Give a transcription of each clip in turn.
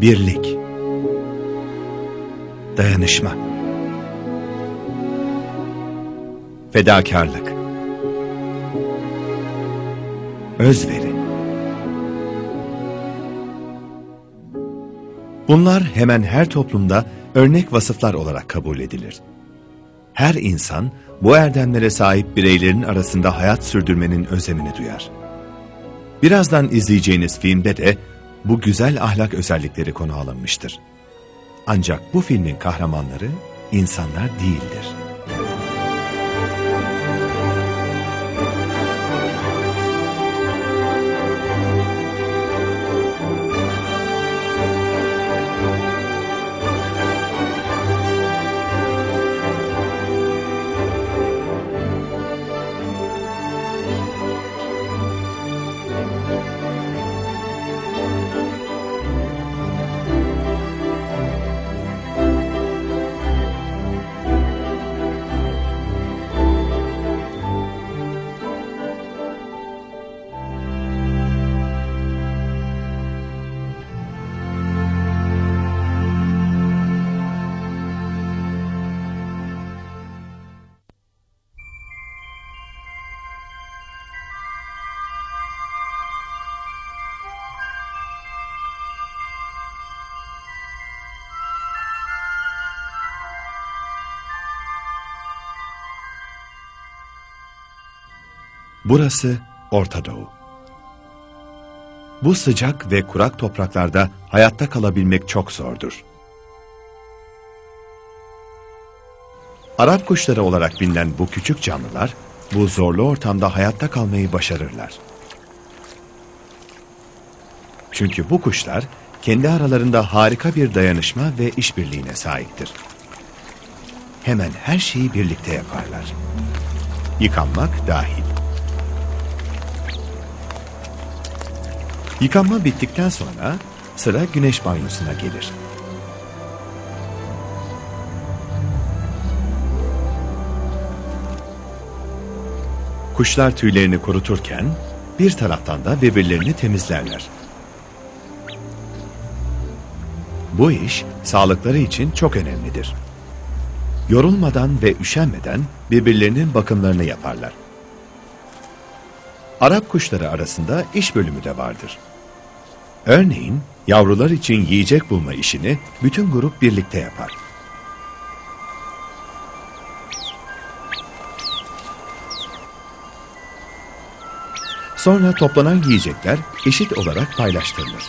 birlik, dayanışma, fedakarlık, özveri. Bunlar hemen her toplumda örnek vasıflar olarak kabul edilir. Her insan bu erdemlere sahip bireylerin arasında hayat sürdürmenin özlemini duyar. Birazdan izleyeceğiniz filmde de bu güzel ahlak özellikleri konu alınmıştır. Ancak bu filmin kahramanları insanlar değildir. Burası Orta Doğu. Bu sıcak ve kurak topraklarda hayatta kalabilmek çok zordur. Arap kuşları olarak bilinen bu küçük canlılar, bu zorlu ortamda hayatta kalmayı başarırlar. Çünkü bu kuşlar kendi aralarında harika bir dayanışma ve işbirliğine sahiptir. Hemen her şeyi birlikte yaparlar. Yıkanmak dahil. Yıkanma bittikten sonra sıra güneş banyosuna gelir. Kuşlar tüylerini kuruturken bir taraftan da birbirlerini temizlerler. Bu iş sağlıkları için çok önemlidir. Yorulmadan ve üşenmeden birbirlerinin bakımlarını yaparlar. Arap kuşları arasında iş bölümü de vardır. Örneğin yavrular için yiyecek bulma işini bütün grup birlikte yapar. Sonra toplanan yiyecekler eşit olarak paylaştırılır.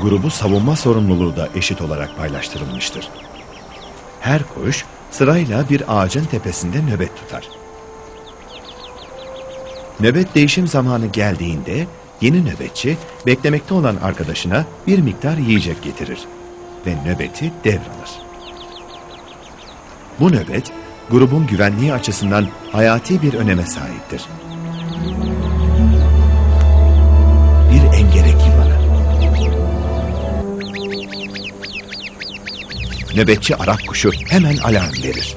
Grubu savunma sorumluluğu da eşit olarak paylaştırılmıştır. Her kuş sırayla bir ağacın tepesinde nöbet tutar. Nöbet değişim zamanı geldiğinde yeni nöbetçi beklemekte olan arkadaşına bir miktar yiyecek getirir ve nöbeti devralır. Bu nöbet grubun güvenliği açısından hayati bir öneme sahiptir. Bir engerek yılanı. Nöbetçi Arap kuşu hemen alarm verir.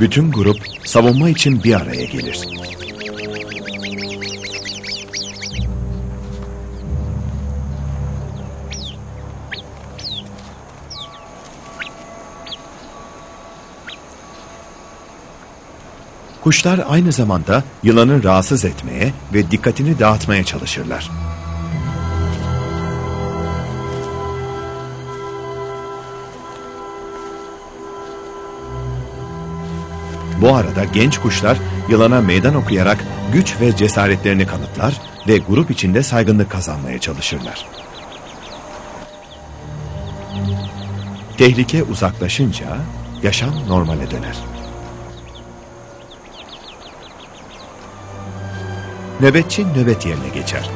Bütün grup savunma için bir araya gelir. Kuşlar aynı zamanda yılanı rahatsız etmeye ve dikkatini dağıtmaya çalışırlar. Bu arada genç kuşlar yılana meydan okuyarak güç ve cesaretlerini kanıtlar ve grup içinde saygınlık kazanmaya çalışırlar. Tehlike uzaklaşınca yaşam normale döner. Nöbetçi nöbet yerine geçer.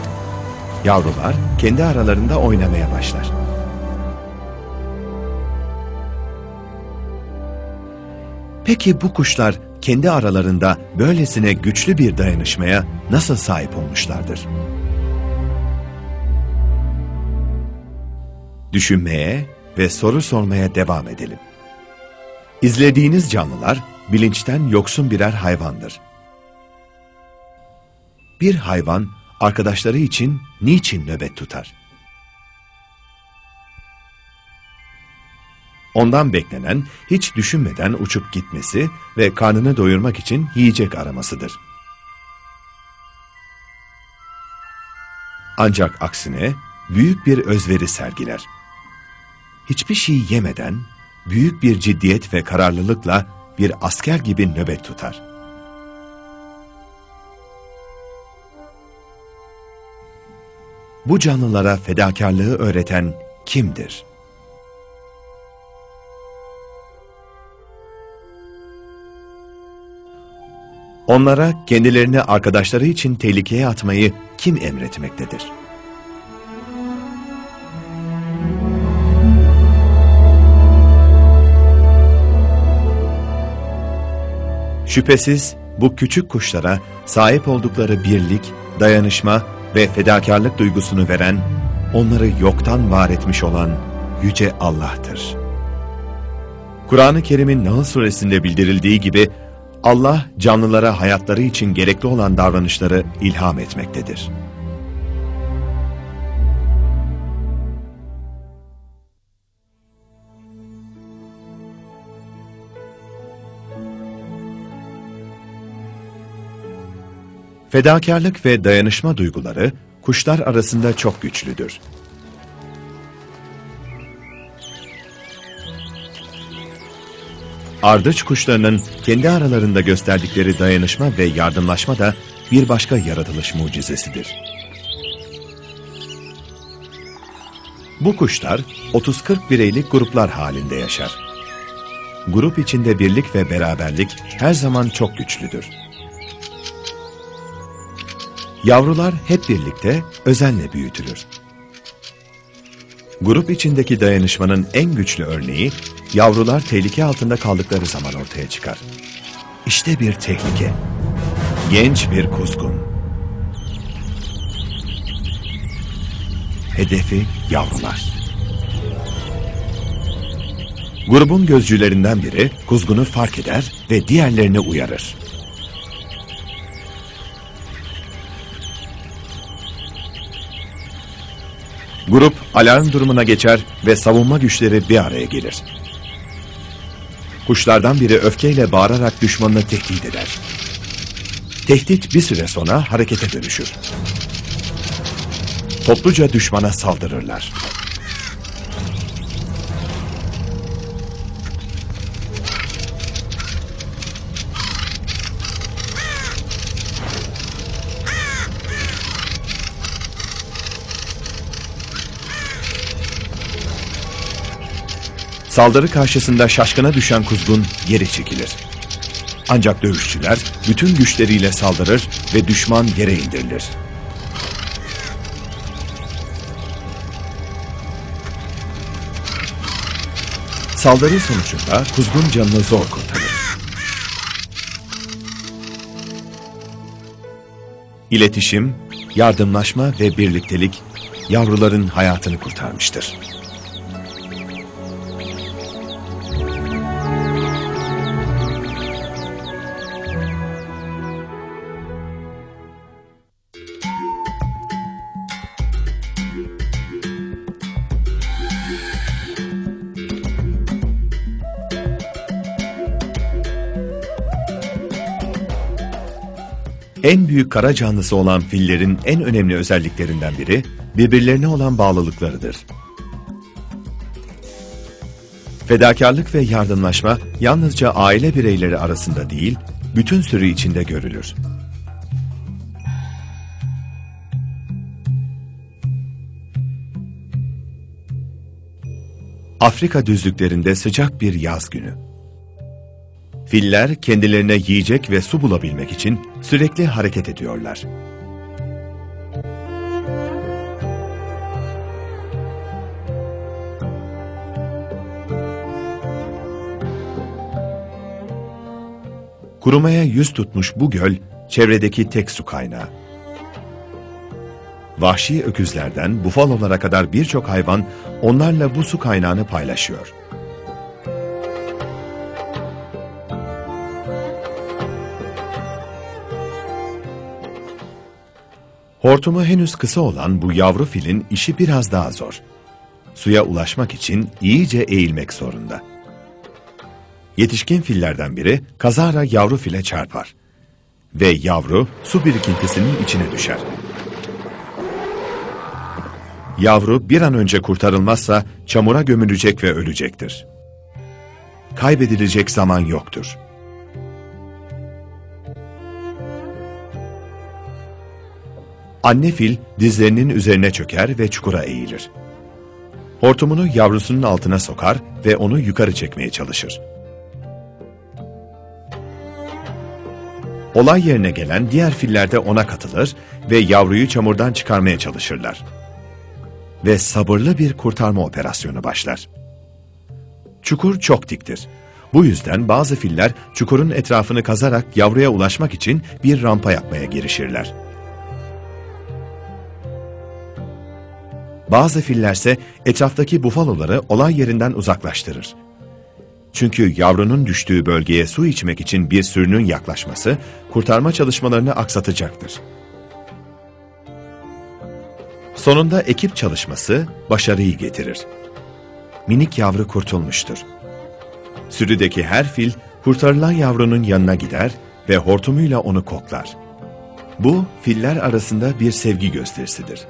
Yavrular kendi aralarında oynamaya başlar. Peki bu kuşlar kendi aralarında böylesine güçlü bir dayanışmaya nasıl sahip olmuşlardır? Düşünmeye ve soru sormaya devam edelim. İzlediğiniz canlılar bilinçten yoksun birer hayvandır. Bir hayvan arkadaşları için niçin nöbet tutar? Ondan beklenen hiç düşünmeden uçup gitmesi ve karnını doyurmak için yiyecek aramasıdır. Ancak aksine büyük bir özveri sergiler. Hiçbir şey yemeden büyük bir ciddiyet ve kararlılıkla bir asker gibi nöbet tutar. Bu canlılara fedakarlığı öğreten kimdir? Onlara kendilerini arkadaşları için tehlikeye atmayı kim emretmektedir? Şüphesiz bu küçük kuşlara sahip oldukları birlik, dayanışma ve fedakarlık duygusunu veren, onları yoktan var etmiş olan Yüce Allah'tır. Kur'an-ı Kerim'in Nahl suresinde bildirildiği gibi, Allah canlılara hayatları için gerekli olan davranışları ilham etmektedir. Fedakarlık ve dayanışma duyguları kuşlar arasında çok güçlüdür. Ardıç kuşlarının kendi aralarında gösterdikleri dayanışma ve yardımlaşma da bir başka yaratılış mucizesidir. Bu kuşlar 30-40 bireylik gruplar halinde yaşar. Grup içinde birlik ve beraberlik her zaman çok güçlüdür. Yavrular hep birlikte özenle büyütülür. Grup içindeki dayanışmanın en güçlü örneği, yavrular tehlike altında kaldıkları zaman ortaya çıkar. İşte bir tehlike. Genç bir kuzgun. Hedefi yavrular. Grubun gözcülerinden biri kuzgunu fark eder ve diğerlerini uyarır. Grup alarm durumuna geçer ve savunma güçleri bir araya gelir. Kuşlardan biri öfkeyle bağırarak düşmanını tehdit eder. Tehdit bir süre sonra harekete dönüşür. Topluca düşmana saldırırlar. Saldırı karşısında şaşkına düşen kuzgun geri çekilir. Ancak dövüşçüler bütün güçleriyle saldırır ve düşman yere indirilir. Saldırı sonucunda kuzgun canını zor kurtarır. İletişim, yardımlaşma ve birliktelik yavruların hayatını kurtarmıştır. En büyük kara canlısı olan fillerin en önemli özelliklerinden biri birbirlerine olan bağlılıklarıdır. Fedakarlık ve yardımlaşma yalnızca aile bireyleri arasında değil, bütün sürü içinde görülür. Afrika düzlüklerinde sıcak bir yaz günü. Filler kendilerine yiyecek ve su bulabilmek için sürekli hareket ediyorlar. Kurumaya yüz tutmuş bu göl, çevredeki tek su kaynağı. Vahşi öküzlerden bufalolara kadar birçok hayvan onlarla bu su kaynağını paylaşıyor. Hortumu henüz kısa olan bu yavru filin işi biraz daha zor. Suya ulaşmak için iyice eğilmek zorunda. Yetişkin fillerden biri kazara yavru file çarpar. Ve yavru su birikintisinin içine düşer. Yavru bir an önce kurtarılmazsa çamura gömülecek ve ölecektir. Kaybedilecek zaman yoktur. Anne fil dizlerinin üzerine çöker ve çukura eğilir. Hortumunu yavrusunun altına sokar ve onu yukarı çekmeye çalışır. Olay yerine gelen diğer filler de ona katılır ve yavruyu çamurdan çıkarmaya çalışırlar. Ve sabırlı bir kurtarma operasyonu başlar. Çukur çok diktir. Bu yüzden bazı filler çukurun etrafını kazarak yavruya ulaşmak için bir rampa yapmaya girişirler. Bazı fillerse etraftaki bufaloları olay yerinden uzaklaştırır. Çünkü yavrunun düştüğü bölgeye su içmek için bir sürünün yaklaşması kurtarma çalışmalarını aksatacaktır. Sonunda ekip çalışması başarıyı getirir. Minik yavru kurtulmuştur. Sürüdeki her fil kurtarılan yavrunun yanına gider ve hortumuyla onu koklar. Bu filler arasında bir sevgi gösterisidir.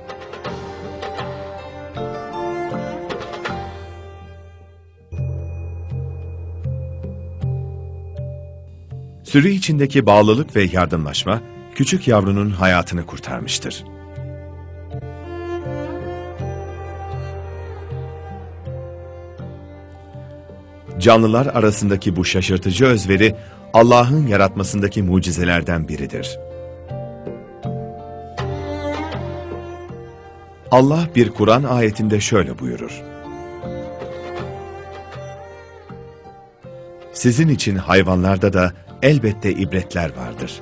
Sürü içindeki bağlılık ve yardımlaşma küçük yavrunun hayatını kurtarmıştır. Canlılar arasındaki bu şaşırtıcı özveri Allah'ın yaratmasındaki mucizelerden biridir. Allah bir Kur'an ayetinde şöyle buyurur. Sizin için hayvanlarda da elbette ibretler vardır.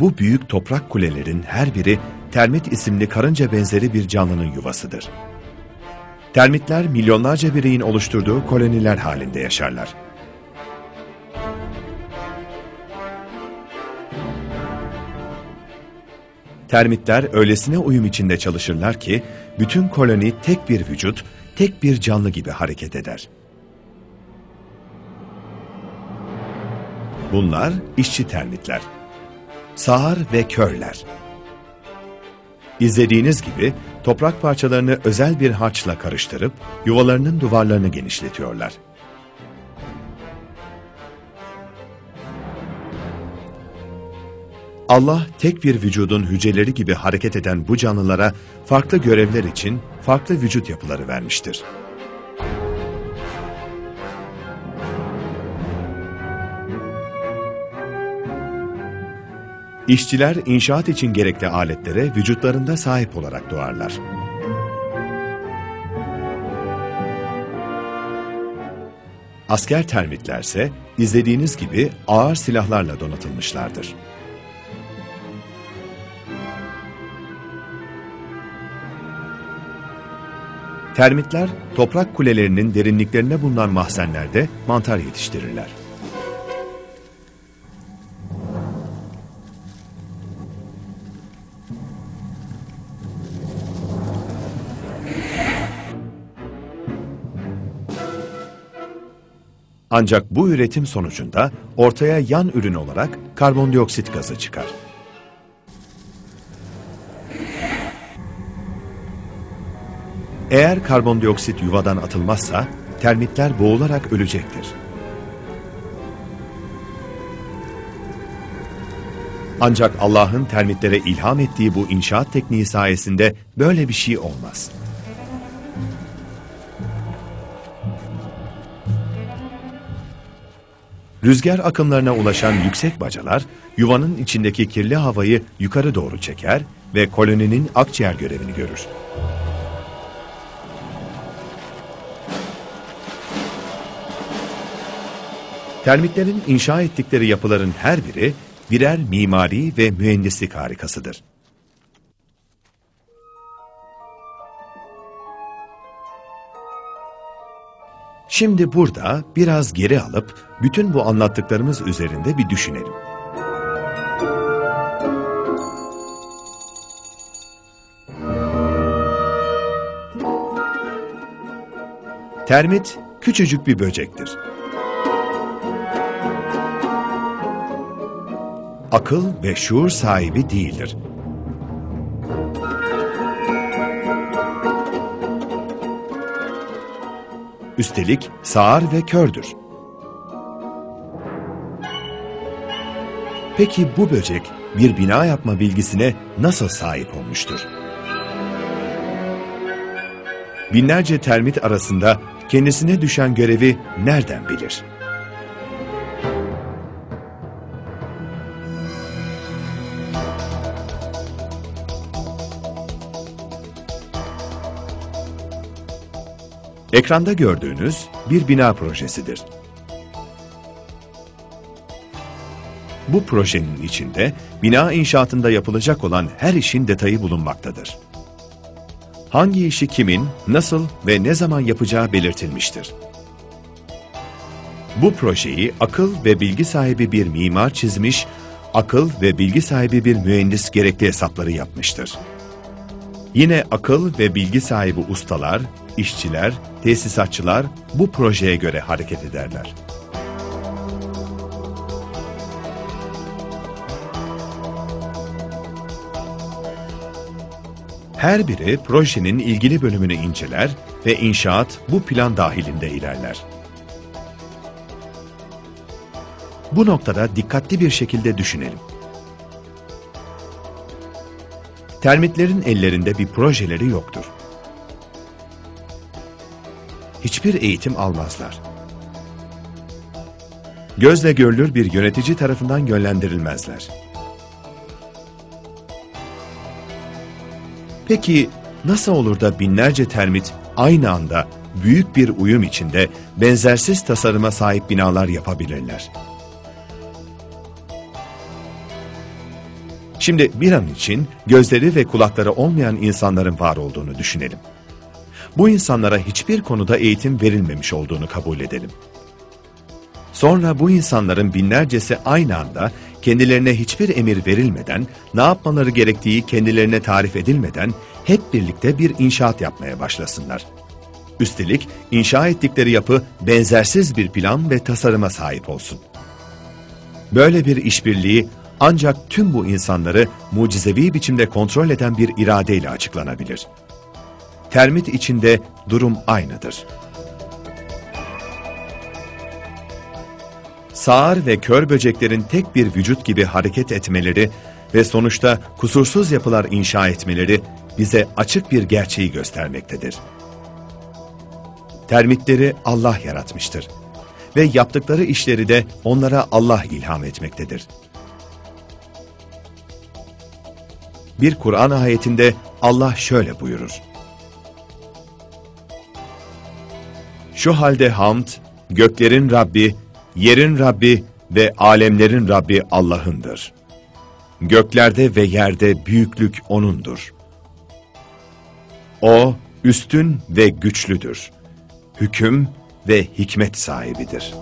Bu büyük toprak kulelerin her biri termit isimli karınca benzeri bir canlının yuvasıdır. Termitler milyonlarca bireyin oluşturduğu koloniler halinde yaşarlar. Termitler öylesine uyum içinde çalışırlar ki bütün koloni tek bir vücut, tek bir canlı gibi hareket eder. Bunlar işçi termitler. Sağır ve körler. İzlediğiniz gibi toprak parçalarını özel bir harçla karıştırıp yuvalarının duvarlarını genişletiyorlar. Allah tek bir vücudun hücreleri gibi hareket eden bu canlılara farklı görevler için farklı vücut yapıları vermiştir. İşçiler inşaat için gerekli aletlere vücutlarında sahip olarak doğarlar. Asker termitlerse izlediğiniz gibi ağır silahlarla donatılmışlardır. Termitler toprak kulelerinin derinliklerine bulunan mahzenlerde mantar yetiştirirler. Ancak bu üretim sonucunda ortaya yan ürün olarak karbondioksit gazı çıkar. Eğer karbondioksit yuvadan atılmazsa termitler boğularak ölecektir. Ancak Allah'ın termitlere ilham ettiği bu inşaat tekniği sayesinde böyle bir şey olmaz. Rüzgar akımlarına ulaşan yüksek bacalar, yuvanın içindeki kirli havayı yukarı doğru çeker ve koloninin akciğer görevini görür. Termitlerin inşa ettikleri yapıların her biri birer mimari ve mühendislik harikasıdır. Şimdi burada biraz geri alıp bütün bu anlattıklarımız üzerinde bir düşünelim. Termit küçücük bir böcektir. Akıl ve şuur sahibi değildir. Üstelik sağır ve kördür. Peki bu böcek bir bina yapma bilgisine nasıl sahip olmuştur? Binlerce termit arasında kendisine düşen görevi nereden bilir? Ekranda gördüğünüz bir bina projesidir. Bu projenin içinde bina inşaatında yapılacak olan her işin detayı bulunmaktadır. Hangi işi kimin, nasıl ve ne zaman yapacağı belirtilmiştir. Bu projeyi akıl ve bilgi sahibi bir mimar çizmiş, akıl ve bilgi sahibi bir mühendis gerekli hesapları yapmıştır. Yine akıl ve bilgi sahibi ustalar, işçiler, tesisatçılar bu projeye göre hareket ederler. Her biri projenin ilgili bölümünü inceler ve inşaat bu plan dahilinde ilerler. Bu noktada dikkatli bir şekilde düşünelim. Termitlerin ellerinde bir projeleri yoktur. Hiçbir eğitim almazlar. Gözle görülür bir yönetici tarafından yönlendirilmezler. Peki nasıl olur da binlerce termit aynı anda büyük bir uyum içinde benzersiz tasarıma sahip binalar yapabilirler? Şimdi bir an için gözleri ve kulakları olmayan insanların var olduğunu düşünelim. Bu insanlara hiçbir konuda eğitim verilmemiş olduğunu kabul edelim. Sonra bu insanların binlercesi aynı anda kendilerine hiçbir emir verilmeden, ne yapmaları gerektiği kendilerine tarif edilmeden hep birlikte bir inşaat yapmaya başlasınlar. Üstelik inşa ettikleri yapı benzersiz bir plan ve tasarıma sahip olsun. Böyle bir işbirliği ancak tüm bu insanları mucizevi biçimde kontrol eden bir iradeyle açıklanabilir. Termit içinde durum aynıdır. Sağır ve kör böceklerin tek bir vücut gibi hareket etmeleri ve sonuçta kusursuz yapılar inşa etmeleri bize açık bir gerçeği göstermektedir. Termitleri Allah yaratmıştır ve yaptıkları işleri de onlara Allah ilham etmektedir. Bir Kur'an ayetinde Allah şöyle buyurur. Şu halde hamd, göklerin Rabbi, yerin Rabbi ve alemlerin Rabbi Allah'ındır. Göklerde ve yerde büyüklük O'nundur. O, üstün ve güçlüdür. Hüküm ve hikmet sahibidir.''